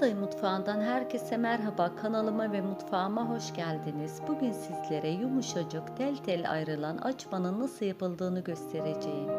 Hatay Mutfağı'ndan herkese merhaba. Kanalıma ve mutfağıma hoş geldiniz. Bugün sizlere yumuşacık tel tel ayrılan açmanın nasıl yapıldığını göstereceğim.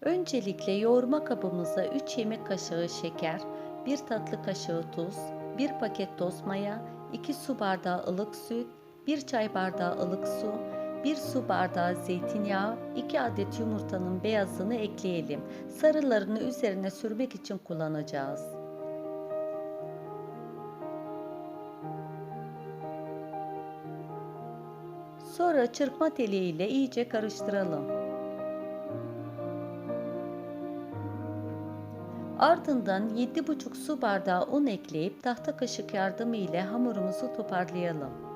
Öncelikle yoğurma kabımıza 3 yemek kaşığı şeker, 1 tatlı kaşığı tuz, 1 paket toz maya, 2 su bardağı ılık süt, 1 çay bardağı ılık su, 1 su bardağı zeytinyağı, 2 adet yumurtanın beyazını ekleyelim. Sarılarını üzerine sürmek için kullanacağız. Sonra çırpma teliyle iyice karıştıralım. Ardından 7,5 su bardağı un ekleyip tahta kaşık yardımı ile hamurumuzu toparlayalım.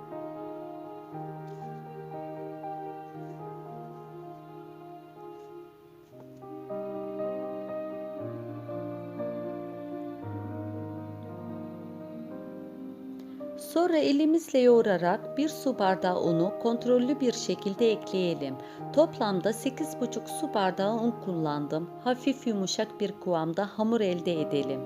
Sonra elimizle yoğurarak bir su bardağı unu kontrollü bir şekilde ekleyelim. Toplamda 8,5 su bardağı un kullandım. Hafif yumuşak bir kıvamda hamur elde edelim.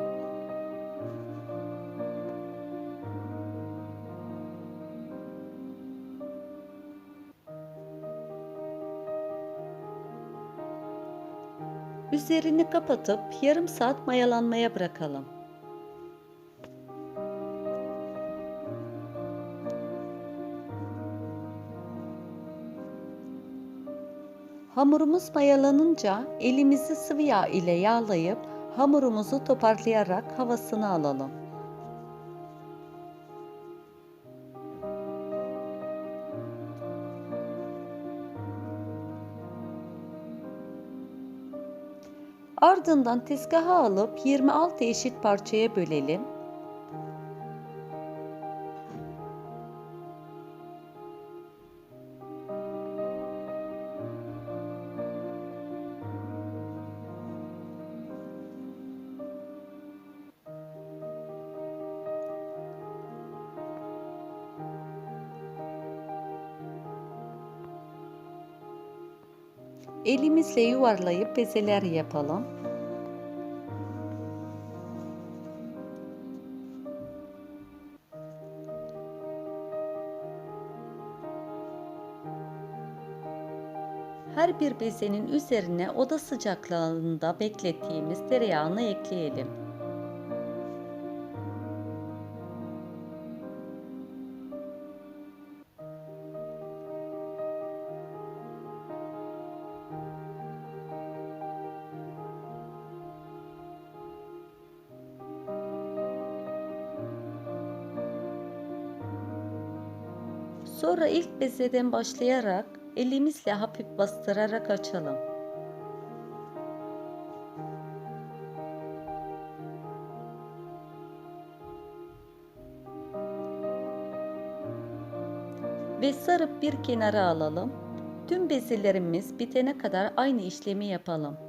Üzerini kapatıp yarım saat mayalanmaya bırakalım. Hamurumuz mayalanınca elimizi sıvı yağ ile yağlayıp hamurumuzu toparlayarak havasını alalım. Ardından tezgaha alıp 26 eşit parçaya bölelim. Elimizle yuvarlayıp bezeler yapalım. Her bir bezenin üzerine oda sıcaklığında beklettiğimiz tereyağını ekleyelim. Sonra ilk bezeden başlayarak elimizle hafif bastırarak açalım. Ve sarıp bir kenara alalım. Tüm bezelerimiz bitene kadar aynı işlemi yapalım.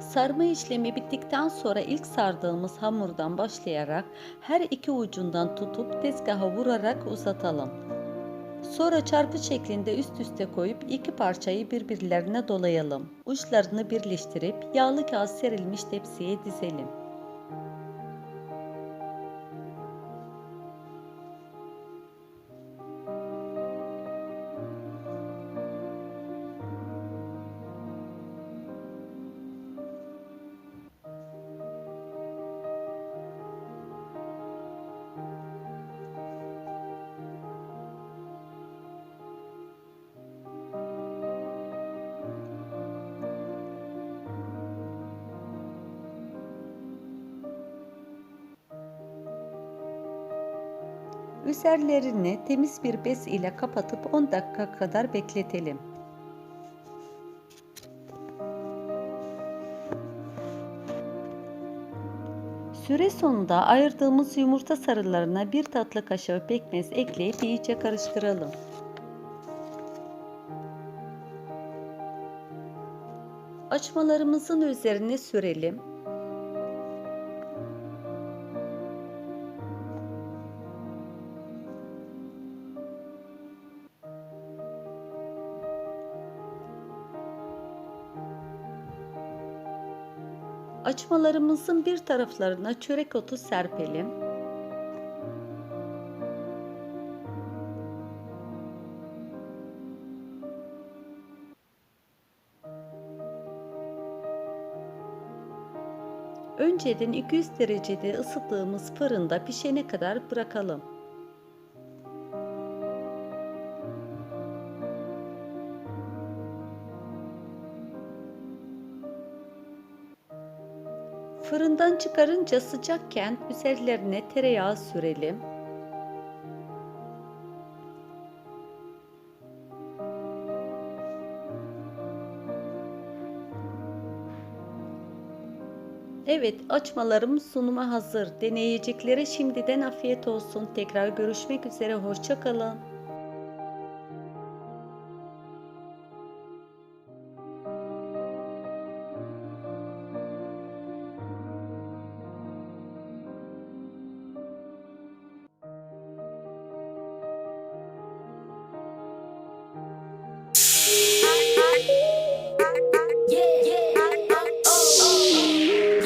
Sarma işlemi bittikten sonra ilk sardığımız hamurdan başlayarak her iki ucundan tutup tezgaha vurarak uzatalım. Sonra çarpı şeklinde üst üste koyup iki parçayı birbirlerine dolayalım. Uçlarını birleştirip yağlı kağıt serilmiş tepsiye dizelim. Üzerlerini temiz bir bez ile kapatıp 10 dakika kadar bekletelim. Süre sonunda ayırdığımız yumurta sarılarına bir tatlı kaşığı pekmez ekleyip iyice karıştıralım. Açmalarımızın üzerine sürelim. Açmalarımızın bir taraflarına çörek otu serpelim. Önceden 200 derecede ısıttığımız fırında pişene kadar bırakalım. Fırından çıkarınca sıcakken üzerlerine tereyağı sürelim. Evet, açmalarım sunuma hazır. Deneyeceklere şimdiden afiyet olsun. Tekrar görüşmek üzere. Hoşça kalın.